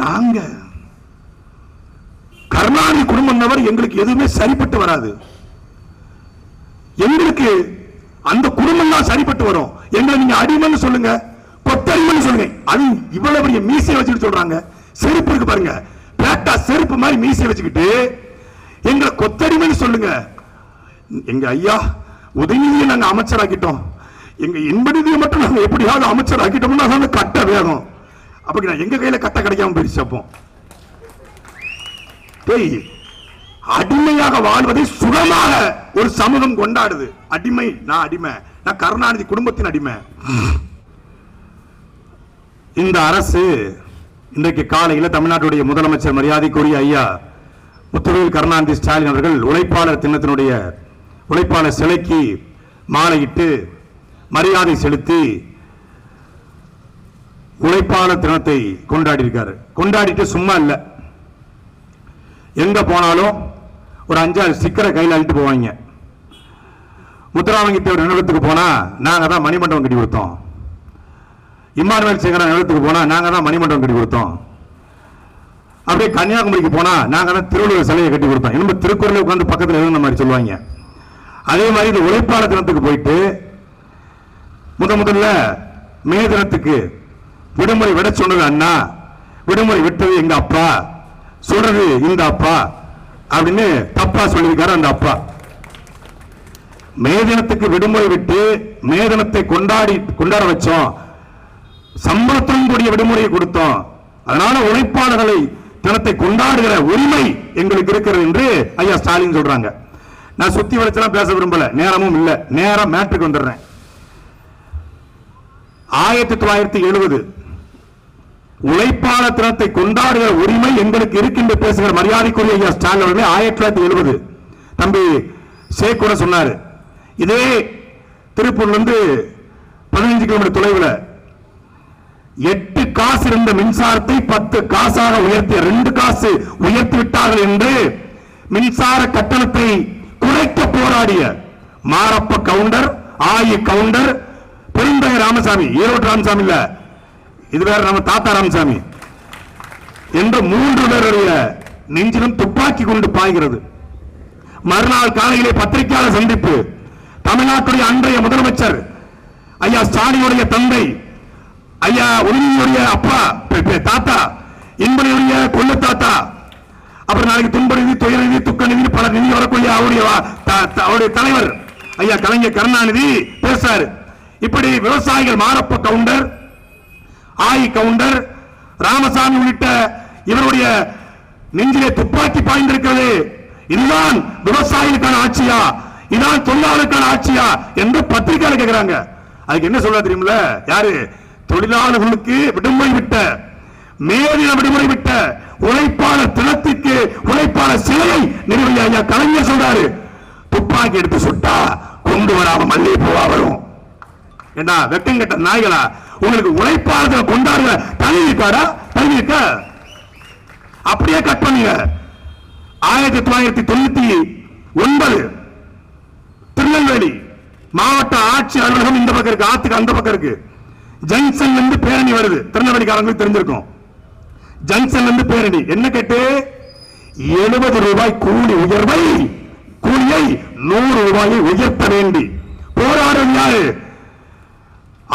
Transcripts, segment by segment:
நாங்க கருணாநிதி குடும்பம் எங்களுக்கு எதுவுமே சரிப்பட்டு வராது. எங்களுக்கு அந்த குடும்பம் தான் சரிப்பட்டு வரும். எங்களை நீங்க அடிமைன்னு சொல்லுங்க கொத்தடிமைன்னு சொல்லுங்க. அது இவ்வளவு பெரிய மீசையை வச்சுட்டு சொல்றாங்க. செருப்பு இருக்கு பாருங்க. பேட்டா செருப்பு மாதிரி மீசையை வச்சுக்கிட்டு எங்களை கொத்தடிமைன்னு சொல்லுங்க. எங்க ஐயா உதயநிதியை நாங்க அமைச்சராக்கிட்டோம். எங்க இன்பநிதியை மட்டும் நாங்க எப்படியாவது அமைச்சராக்கிட்டோம்னா வந்து கட்ட வேகம். அப்படி நான் எங்க கையில கட்ட கிடைக்காம போயிடுச்சு அப்போ. அடிமையாக வாழ்வதை சுகமாக ஒரு சமூகம் கொண்டாடுது. அடிமை நான் அடிமை. நான் கருணாநிதி குடும்பத்தின் அடிமை. இந்த அரசு இன்றைக்கு காலையில் தமிழ்நாட்டுடைய முதலமைச்சர் மரியாதைக்குரிய ஐயா முத்துவேல் கருணாநிதி ஸ்டாலின் அவர்கள் உழைப்பாளர் தினத்தினுடைய உழைப்பாளர் சிலைக்கு மாலையிட்டு மரியாதை செலுத்தி உழைப்பாளர் தினத்தை கொண்டாடி இருக்காரு கொண்டாடிட்டு சும்மா இல்லை. எங்க போனாலும் ஒரு அஞ்சாறு ஸ்டிக்கரை கையில் அழிட்டு போவாங்க. முத்துராமலிங்கத்தேவர் தேவர் நினைவத்துக்கு போனா நாங்க தான் மணிமண்டபம் கட்டி கொடுத்தோம். இம்மானுவேல் சேகரன் நிலத்துக்கு போனா நாங்க தான் மணிமண்டபம் கட்டி கொடுத்தோம். அப்படியே கன்னியாகுமரிக்கு போனா நாங்கள் தான் திருவள்ளுவர் சிலையை கட்டி கொடுத்தோம். இன்னும் திருக்குறளை உட்காந்து பக்கத்தில் எழுதுன மாதிரி சொல்லுவாங்க. அதே மாதிரி இந்த உழைப்பாளர் தினத்துக்கு போயிட்டு முத முதல்ல மே தினத்துக்கு விடுமுறை விட சொன்னது அண்ணா. விடுமுறை விட்டது எங்க அப்பா. சொல்றது இந்த அப்பா அப்படின்னு தப்பா சொல்லியிருக்காரு அந்த அப்பா. மேதினத்துக்கு விடுமுறை விட்டு மேதினத்தை கொண்டாடி கொண்டாட வச்சோம். சம்பளத்துடன் கூடிய விடுமுறையை கொடுத்தோம். அதனால உழைப்பாளர்களை தினத்தை கொண்டாடுகிற உரிமை எங்களுக்கு இருக்கிறது என்று ஐயா ஸ்டாலின் சொல்றாங்க. நான் சுத்தி வளைச்செல்லாம் பேச விரும்பல. நேரமும் இல்ல. நேரம் மேட்ருக்கு வந்துடுறேன். ஆயிரத்தி தொள்ளாயிரத்தி எழுபது உழைப்பாளர் தினத்தை கொண்டாடுகிற உரிமை எங்களுக்கு இருக்கின்ற பேசுகிற மரியாதைக்குரிய ஐயா ஸ்டாலின் அவர்களே ஆயிரத்தி தொள்ளாயிரத்தி எழுபது. தம்பி ஷேக் கூட சொன்னாரு. இதே திருப்பூர்லேருந்து பதினஞ்சு கிலோமீட்டர் தொலைவில் எட்டு காசு இருந்த மின்சாரத்தை பத்து காசாக உயர்த்திய ரெண்டு காசு உயர்த்தி விட்டார்கள் என்று மின்சார கட்டணத்தை குறைக்க போராடிய மாரப்ப கவுண்டர் ஆயி கவுண்டர் பெருந்தகை ராமசாமி ஈரோடு ராமசாமி இல்லை இது வேற நம்ம தாத்தா ராமசாமி. என்று மூன்று பேருடைய நெஞ்சிலும் துப்பாக்கி கொண்டு பாய்கிறது. மறுநாள் காலையிலே பத்திரிகையாளர் சந்திப்பு. தமிழ்நாட்டுடைய அன்றைய முதலமைச்சர் ஐயா ஸ்டாலினுடைய தந்தை ஐயா உரிமையுடைய அப்பா தாத்தா இன்பனையுடைய கொள்ளு தாத்தா அப்புறம் நாளைக்கு துன்ப நிதி துயர நிதி துக்க நிதி பல நிதி வரக்கூடிய அவருடைய வா- த- அவருடைய தலைவர் ஐயா கலைஞர் கருணாநிதி பேசுறாரு. இப்படி விவசாயிகள் மாரப்ப கவுண்டர் ஆய் கவுண்டர் ராமசாமி உள்ளிட்ட இவருடைய நெஞ்சிலே துப்பாக்கி பாய்ந்திருக்கிறது. இதுதான் விவசாயிகளுக்கான ஆட்சியா? இதான் தொழிலாளருக்கான ஆட்சியா? என்று பத்திரிகையாளர் கேட்கிறாங்க அதுக்கு என்ன சொல்ல தெரியுமில்ல? யாரு? தொழிலாளர்களுக்கு விடுமுறை விட்ட மேலின விடுமுறை விட்ட உழைப்பாளர் தினத்துக்கு உழைப்பாளர் சிலையை நிறுவிய ஐயா கலைஞர் சொல்றாரு. துப்பாக்கி எடுத்து சுட்டா கொண்டு வராம மல்லிகைப்பூவா வரும். ஏண்டா வெக்கம் கெட்ட நாய்களா? உங்களுக்கு உழைப்பாளர்கள் கொண்டாடுற தனி இருக்காடா தனி இருக்கா? அப்படியே கட் பண்ணுங்க. ஆயிரத்தி தொள்ளாயிரத்தி தொண்ணூத்தி ஒன்பது திருநெல்வேலி மாவட்ட ஆட்சி அலுவலகம் இந்த பக்கம் இருக்கு ஆத்துக்கு அந்த பக்கம் இருக்கு. ஜங்ஷன்ல இருந்து பேரணி வருது. திருநெல்வேலிக்காரங்களுக்கு தெரிஞ்சிருக்கும். ஜங்ஷன்ல இருந்து பேரணி. என்ன கேட்டு? எழுபது ரூபாய் கூலி உயர்வை கூலியை நூறு ரூபாயை உயர்த்த வேண்டி. போராடும் யாரு?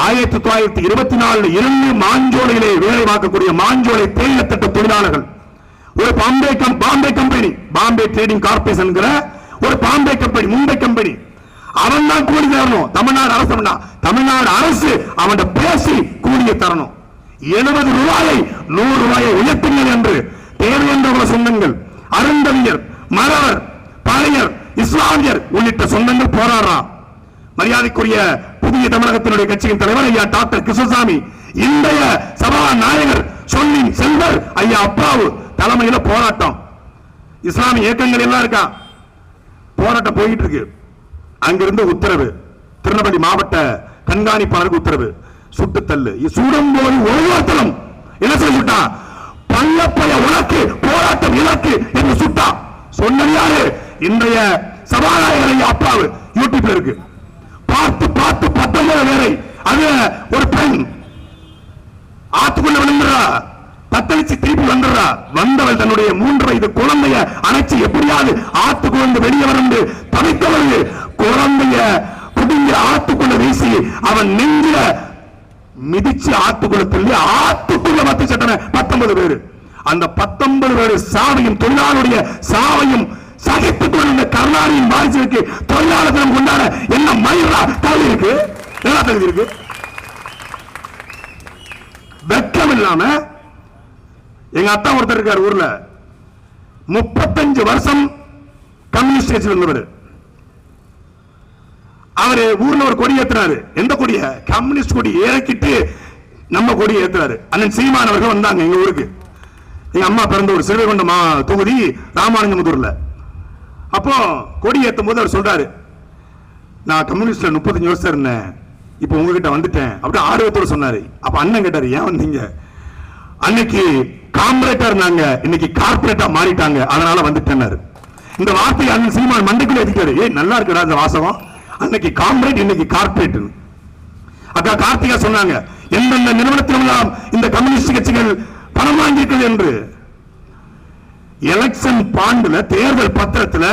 ஆயிரத்தி தொள்ளாயிரத்தி இருபத்தி நாலு இரண்டு மாஞ்சோலையிலே வேலை பார்க்கக்கூடிய மாஞ்சோலை தேயிலை திட்ட தொழிலாளர்கள். ஒரு Bombay Bombay company Bombay trading corporation ஒரு பாம்பே கம்பெனி மும்பை கம்பெனி. அவன் தான் கூலி தரணும். தமிழ்நாடு அரசு தமிழ்நாடு அரசு அவன் பேசி கூலியை தரணும். எழுபது ரூபாயை நூறு ரூபாயை உயர்த்துங்கள் என்று தேர்வென்றவர சொந்தங்கள் அருந்தவியர் மறவர் பழையர் இஸ்லாமியர் உள்ளிட்ட சொந்தங்கள் போராடுறான். மரியாதைக்குரிய இந்திய தமிழகத்தினுடைய கட்சியின் தலைவர் ஐயா டாக்டர் கிருஷ்ணசாமி இன்றைய சபாநாயகர் சொல்லி செல்வர் ஐயா அப்பாவு தலைமையில போராட்டம். இஸ்லாமிய இயக்கங்கள் எல்லாம் இருக்கா? போராட்டம் போயிட்டு இருக்கு. அங்கிருந்து உத்தரவு. திருநெல்வேலி மாவட்ட கண்காணிப்பாளருக்கு உத்தரவு. சுட்டு தள்ளு. சுடும் போது ஒவ்வொருத்தரும் என்ன சொல்லி சுட்டா? பள்ளப்பய உனக்கு போராட்டம் இலக்கு என்று சுட்டா. சொன்னது யாரு? இன்றைய சபாநாயகர் ஐயா அப்பாவு யூடியூப்ல இருக்கு. பார்த்து பார்த்து பத்தொன்பது வேலை அது ஒரு பெண். ஆத்துக்குள்ள விழுந்துறா தத்தளிச்சு திருப்பி வந்துடுறா. வந்தவள் தன்னுடைய மூன்று வயது குழந்தைய அணைச்சு எப்படியாவது ஆத்துக்கு வந்து வெளியே வந்து தவித்தவள். குழந்தைய குடுங்க ஆத்துக்குள்ள வீசி அவன் நெஞ்சில மிதிச்சு ஆத்துக்குள்ள தள்ளி ஆத்துக்குள்ள மத்து சட்டன பத்தொன்பது பேரு. அந்த பத்தொன்பது பேரு சாவையும் தொழிலாளருடைய சாவையும் சகித்துக் இந்த கருணாநிதியின் வாரிசுக்கு தொழிலாளர் தினம் கொண்டாட என்ன மயிரா தகுதி இருக்கு? என்ன தகுதி இருக்கு? வெக்கம் இல்லாம எங்க அத்தா ஒருத்தர் இருக்கார் ஊர்ல. முப்பத்தஞ்சு வருஷம் கம்யூனிஸ்ட் கட்சியில் இருந்தவர். அவரு ஊர்ல ஒரு கொடி ஏத்துறாரு எந்த கொடிய? கம்யூனிஸ்ட் கொடி இறக்கிட்டு நம்ம கொடி ஏத்துறாரு அண்ணன் சீமான் அவர்கள் வந்தாங்க எங்க ஊருக்கு. எங்க அம்மா பிறந்த ஒரு சிறுவைகுண்ட மா தொகுதி ராமானுஜமுதூர்ல அப்போ கொடி ஏற்றும் போது அவர் சொல்றாரு நான் கம்யூனிஸ்ட்ல முப்பத்தஞ்சு வருஷம் இருந்தேன். இப்போ உங்ககிட்ட வந்துட்டேன். அப்படி ஆர்வத்தோடு சொன்னாரு. அப்ப அண்ணன் கேட்டாரு ஏன் வந்தீங்க? அன்னைக்கு காம்பரேட்டா இருந்தாங்க இன்னைக்கு கார்பரேட்டா மாறிட்டாங்க. அதனால வந்துட்டேன்னாரு. இந்த வார்த்தையை அண்ணன் சீமான் மண்டைக்குள்ள ஏத்திட்டாரு. ஏய் நல்லா இருக்குடா இந்த வாசகம். அன்னைக்கு காம்பரேட் இன்னைக்கு கார்பரேட் அக்கா கார்த்திகா சொன்னாங்க எந்தெந்த நிறுவனத்திலும் இந்த கம்யூனிஸ்ட் கட்சிகள் பணம் வாங்கியிருக்கிறது என்று? எலெக்ஷன் பாண்டுல தேர்தல் பத்திரத்துல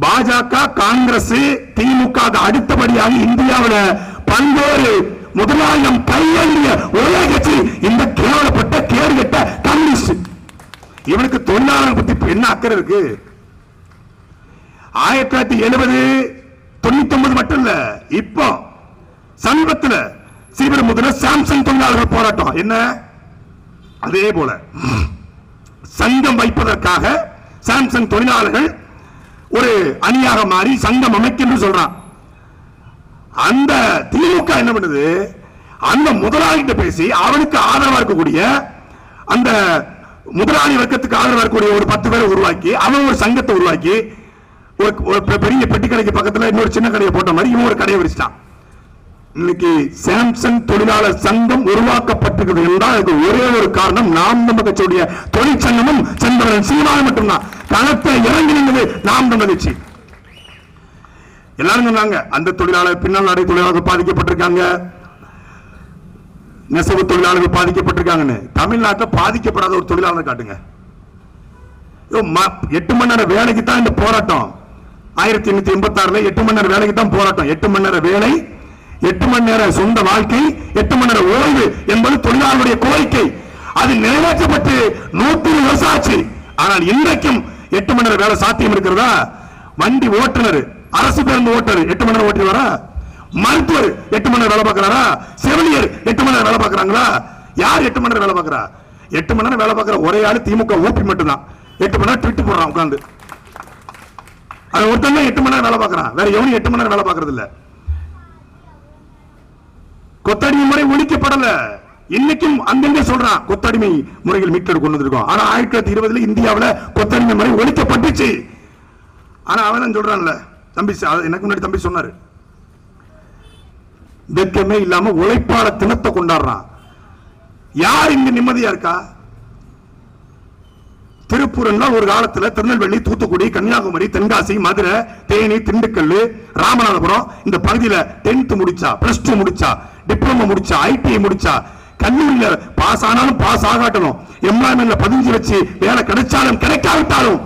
பாஜக காங்கிரஸ் திமுக அடுத்தபடியாக இந்தியாவுல பல்வேறு முதலாளியம் கையேந்திய ஒரே கட்சி இந்த கேவலப்பட்ட கேடுகட்ட கம்யூனிஸ்ட். இவனுக்கு தொழிலாளர் பத்தி என்ன அக்கறை இருக்கு? ஆயிரத்தி தொள்ளாயிரத்தி எழுபது தொண்ணூத்தி ஒன்பது மட்டும் இல்ல இப்போ சமீபத்துல முதல சாம்சங் தொழிலாளர்கள் போராட்டம். என்ன? அதே போல. சங்கம் வைப்பதற்காக சாம்சங் தொழிலாளர்கள் ஒரு அணியாக மாறி சங்கம் அமைக்கின்ற சொல்றான். அந்த திமுக என்ன பண்ணுது? அந்த முதலாளிகிட்ட பேசி அவனுக்கு ஆதரவா இருக்கக்கூடிய அந்த முதலாளி வர்க்கத்துக்கு ஆதரவா இருக்கக்கூடிய ஒரு பத்து பேரை உருவாக்கி அவன் ஒரு சங்கத்தை உருவாக்கி ஒரு பெரிய பெட்டி கடைக்கு பக்கத்துல இன்னொரு சின்ன கடையை போட்ட மாதிரி இவன் ஒரு கடையை வச்சுட்டான். இன்னைக்கு சாம்சங் தொழிலாளர் சங்கம் உருவாக்கப்பட்டிருக்கிறது என்றால் அதுக்கு ஒரே ஒரு காரணம் நாம் நம்ம கட்சியுடைய தொழிற்சங்கமும் சென்றவன் சீமான் மட்டும்தான். களத்தை இறங்கி நின்றது நாம் நம்ம கட்சி. எல்லாரும் சொன்னாங்க அந்த தொழிலாளர் பின்னல் நடை தொழிலாளர்கள் பாதிக்கப்பட்டிருக்காங்க. நெசவு தொழிலாளர்கள் பாதிக்கப்பட்டிருக்காங்கன்னு. தமிழ்நாட்டில் பாதிக்கப்படாத ஒரு தொழிலாளர் காட்டுங்க. எட்டு மணி நேரம் வேலைக்கு தான் இந்த போராட்டம். ஆயிரத்தி எண்ணூத்தி எண்பத்தி ஆறுல எட்டு மணி நேரம் வேலைக்கு தான் போராட்டம். எட்டு மணி நேரம் வேலை எட்டு மணி நேரம் சொந்த வாழ்க்கை எட்டு மணி நேரம் ஓய்வு என்பது தொழிலாளருடைய கோரிக்கை அது நிறைவேற்றப்பட்டு நூத்தி வருஷம் ஆச்சு ஆனால் இன்றைக்கும் எட்டு மணி நேரம் வேலை சாத்தியம் இருக்கிறதா வண்டி ஓட்டுநர் அரசு பேருந்து ஓட்டுநர் எட்டு மணி நேரம் ஓட்டி வரா மருத்துவர் எட்டு மணி நேரம் வேலை பார்க்கறாரா செவிலியர் எட்டு மணி நேரம் வேலை பார்க்கறாங்களா யார் எட்டு மணி நேரம் வேலை பார்க்கறா எட்டு மணி நேரம் வேலை பார்க்கற ஒரே ஆளு திமுக ஊப்பி மட்டும்தான் எட்டு மணி நேரம் ட்விட்டு போடுறான் உட்காந்து அது ஒருத்தன் எட்டு மணி நேரம் வேலை பார்க்கறான் வேற எவனும் எட்டு மணி நேரம் வேலை பார்க்கறது இல்லை கொத்தடிமை முறை ஒழிக்கப்படல. இன்னைக்கும் அங்கங்க சொல்றான் கொத்தடிமை முறைகள் மீட்டர் கொண்டு வந்திருக்கோம். ஆனா ஆயிரத்தி தொள்ளாயிரத்தி இருபதுல இந்தியாவில கொத்தடிமை முறை ஒழிக்கப்பட்டுச்சு. ஆனா அவன் தான் சொல்றான்ல தம்பி எனக்கு முன்னாடி தம்பி சொன்னாரு. வெக்கமே இல்லாம உழைப்பாள தினத்தை கொண்டாடுறான். யார் இங்க நிம்மதியா இருக்கா? திருப்பூர்னா ஒரு காலத்துல திருநெல்வேலி தூத்துக்குடி கன்னியாகுமரி தென்காசி மதுரை தேனி திண்டுக்கல் ராமநாதபுரம் இந்த பகுதியில டென்த் முடிச்சா பிளஸ் டூ முடிச்சா டிப்ளமோ முடிச்சா ஐடிஐ முடிச்சா கல்லூரியில பாஸ் ஆனாலும் பாஸ் ஆகாட்டணும். எம்ப்ளாய்மெண்ட்ல பதிஞ்சு வச்சு வேலை கிடைச்சாலும் கிடைக்காவிட்டாலும்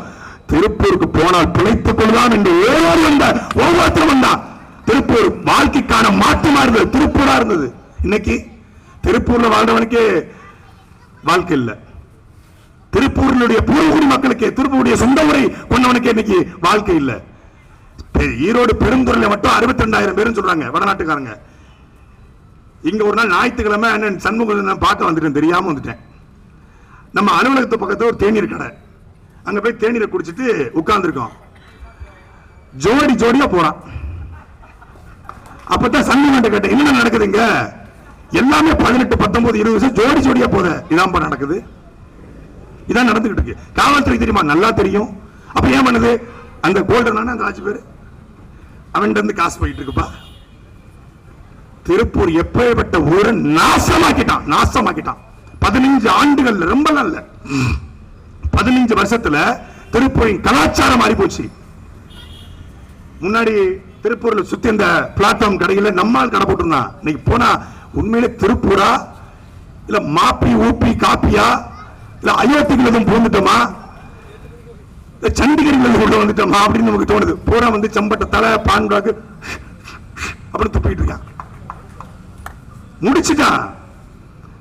திருப்பூருக்கு போனால் பிழைத்துக் கொள்ளலாம் என்று ஓரோரு வந்த ஒவ்வொருத்தரும் வந்தான் திருப்பூர் வாழ்க்கைக்கான மாற்றமா இருந்தது. திருப்பூரா இருந்தது. இன்னைக்கு திருப்பூர்ல வாழ்ந்தவனுக்கு வாழ்க்கை இல்லை. திருப்பூரினுடைய பூர்வகுடி மக்களுக்கு திருப்பூருடைய சொந்த உரை கொண்டவனுக்கு இன்னைக்கு வாழ்க்கை இல்லை. பெ- ஈரோடு பெருந்துறையில மட்டும் அறுபத்தி ரெண்டாயிரம் பேரும் சொல்றாங்க வடநாட்டுக்காரங்க. இங்க ஒரு நாள் ஞாயிற்றுக்கிழமை அண்ணன் சண்முகம் நான் பார்க்க வந்துட்டேன் தெரியாம வந்துட்டேன். நம்ம அலுவலகத்து பக்கத்துல ஒரு தேநீர் கடை. அங்க போய் தேநீரை குடிச்சிட்டு உட்கார்ந்துருக்கோம். ஜோடி ஜோடியா போறான். அப்பதான் சண்முகம் கேட்டேன் என்ன நடக்குதுங்க எல்லாமே பதினெட்டு பத்தொன்பது இருபது வருஷம் ஜோடி ஜோடியா போத இதான் நடக்குது. இதான் நடந்துகிட்டு இருக்கு. காவல்துறை தெரியுமா? நல்லா தெரியும். அப்ப ஏன் பண்ணுது? அந்த கோல்டன் அந்த ஆட்சி பேரு. அவன்கிட்ட இருந்து காசு போயிட்டு இருக்குப்பா. திருப்பூர் எப்பேற்பட்ட ஊரை நாசமாக்கிட்டான் நாசமாக்கிட்டான். பதினஞ்சு ஆண்டுகள் ரொம்ப நல்ல பதினஞ்சு வருஷத்துல திருப்பூரின் கலாச்சாரம் மாறி போச்சு முன்னாடி திருப்பூர்ல சுத்தி இந்த பிளாட்ஃபார்ம் கடையில நம்மால் கடை போட்டிருந்தான் இன்னைக்கு போனா உண்மையிலே திருப்பூரா? இல்ல மாப்பி ஊப்பி காப்பியா? இல்ல அயோத்திக்குள்ள எதுவும் போந்துட்டோமா இல்ல சண்டிகரில் கொண்டு வந்துட்டோமா? அப்படின்னு நமக்கு தோணுது. பூரா வந்து செம்பட்ட தலை பான்பாக்கு அப்படி துப்பிட்டு இருக்கான். முடிச்சுட்டான்.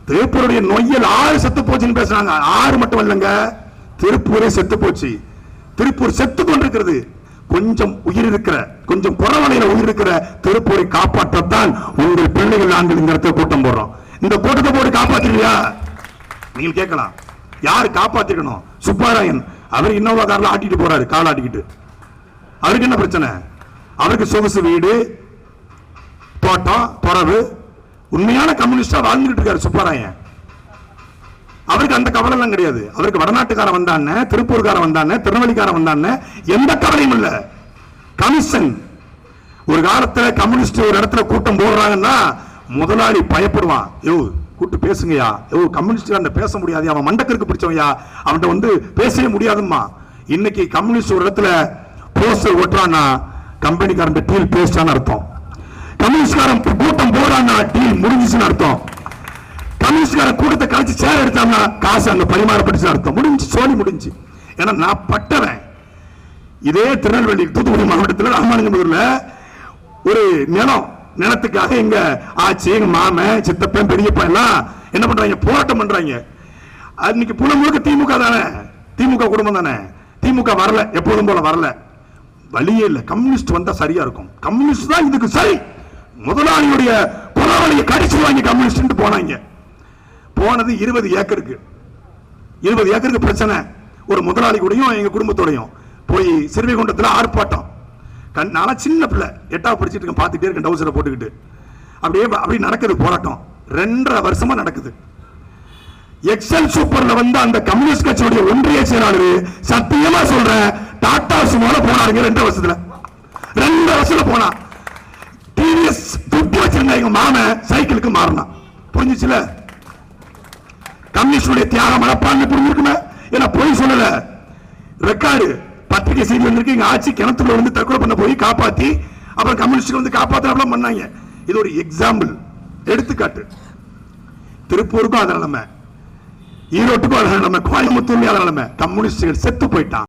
திருப்பூருடைய நொய்யல் ஆறு செத்து போச்சுன்னு பேசுறாங்க. ஆறு மட்டும் இல்லைங்க திருப்பூரே செத்து போச்சு. திருப்பூர் செத்து கொண்டிருக்கிறது. கொஞ்சம் உயிர் இருக்கிற கொஞ்சம் புறவலையில உயிர் இருக்கிற திருப்பூரை காப்பாற்றத்தான் உங்கள் பிள்ளைகள் நாங்கள் இந்த இடத்துல கூட்டம் போடுறோம். இந்த கூட்டத்தை போட்டு காப்பாத்துறியா நீங்கள் கேட்கலாம். யார் காப்பாத்திக்கணும் சுப்பாராயன். அவர் இன்னோவா கார்ல ஆட்டிட்டு போறாரு கால் ஆட்டிக்கிட்டு. அவருக்கு என்ன பிரச்சனை? அவருக்கு சொகுசு வீடு தோட்டம் துறவு உண்மையான கம்யூனிஸ்டா வாழ்ந்துகிட்டு இருக்காரு சுப்பராயன். அவருக்கு அந்த கவலை எல்லாம் கிடையாது. அவருக்கு வடநாட்டுக்கார வந்தானே திருப்பூர்காரன் வந்தானே திருநெல்வேலிக்கார வந்தானே எந்த கவலையும் இல்ல. கமிஷன் ஒரு காலத்துல கம்யூனிஸ்ட் ஒரு இடத்துல கூட்டம் போடுறாங்கன்னா முதலாளி பயப்படுவான். யோ கூட்டு பேசுங்கயா யோ கம்யூனிஸ்ட் அந்த பேச முடியாது. அவன் மண்டக்கருக்கு பிடிச்சவன்யா அவன்கிட்ட வந்து பேசவே முடியாதும்மா. இன்னைக்கு கம்யூனிஸ்ட் ஒரு இடத்துல போஸ்டர் ஓட்டுறான்னா கம்பெனிக்காரன் டீல் பேஸ்டான்னு அர்த்தம். கம்யூனிஸ்ட்காரன் கூட்டம் போறான்னா டீல் முடிஞ்சிச்சுன்னு அர்த்தம். கம்யூனிஸ்ட்கார கூட்டத்தை கழிச்சு சேர் எடுத்தாங்கன்னா காசு அங்க பரிமாறப்பட்டுச்சு அர்த்தம். முடிஞ்சு சோழி முடிஞ்சு. ஏன்னா நான் பட்டவன். இதே திருநெல்வேலி தூத்துக்குடி மாவட்டத்தில் ராமானுஜபுரத்தில் ஒரு நிலம் நிலத்துக்காக எங்க ஆச்சி எங்க மாமன் சித்தப்பன் பெரியப்பா எல்லாம் என்ன பண்றாங்க? போராட்டம் பண்றாங்க. அன்னைக்கு புலம் முழுக்க திமுக தானே. திமுக குடும்பம் தானே. திமுக வரல எப்போதும் போல வரல. வழியே இல்லை. கம்யூனிஸ்ட் வந்தா சரியா இருக்கும். கம்யூனிஸ்ட் தான் இதுக்கு சரி. முதலாளியுடைய குலவழியை கடிச்சிருவாங்க கம்யூனிஸ்ட் போனாங்க. போனது இருபது ஏக்கருக்கு. இருபது ஏக்கருக்கு பிரச்சனை. ஒரு முதலாளி கூடயும் எங்கள் குடும்பத்தோடையும். போய் சிறுவைகுண்டத்தில் ஆர்ப்பாட்டம். கண் நானும் சின்ன பிள்ளை. எட்டாவது படிச்சுட்டு இருக்கேன் பார்த்துட்டே இருக்கேன் டவுசரை போட்டுக்கிட்டு. அப்படியே அப்படி நடக்குது போராட்டம். ரெண்டரை வருஷமா நடக்குது. எக்ஸல் சூப்பர்ல வந்து அந்த கம்யூனிஸ்ட் கட்சியுடைய ஒன்றிய செயலாளர் சத்தியமா சொல்றேன் டாடா சுமோல போனாருங்க ரெண்டு வருஷத்துல. ரெண்டு வருஷத்துல போனா. சீரியஸ் துட்டு வச்சிருந்த எங்க மாமன் சைக்கிளுக்கு மாறினான். புரிஞ்சுச்சுல? கம்யூனிஸ்டுடைய தியாக மனப்பான்மை புரிஞ்சிருக்குமே? ஏன்னா பொய் சொல்லல? ரெக்கார்டு பத்திரிகை செய்தி வந்திருக்கு. எங்க ஆட்சி கிணத்துல வந்து தற்கொலை பண்ண போய் காப்பாத்தி அப்புறம் கம்யூனிஸ்ட் வந்து காப்பாத்தினாப்ல பண்ணாங்க. இது ஒரு எக்ஸாம்பிள் எடுத்துக்காட்டு. திருப்பூருக்கும் அதனால ஈரோட்டுக்கும் அதனால கோயம்புத்தூர்லயும் அதனால கம்யூனிஸ்டுகள் செத்து போயிட்டான்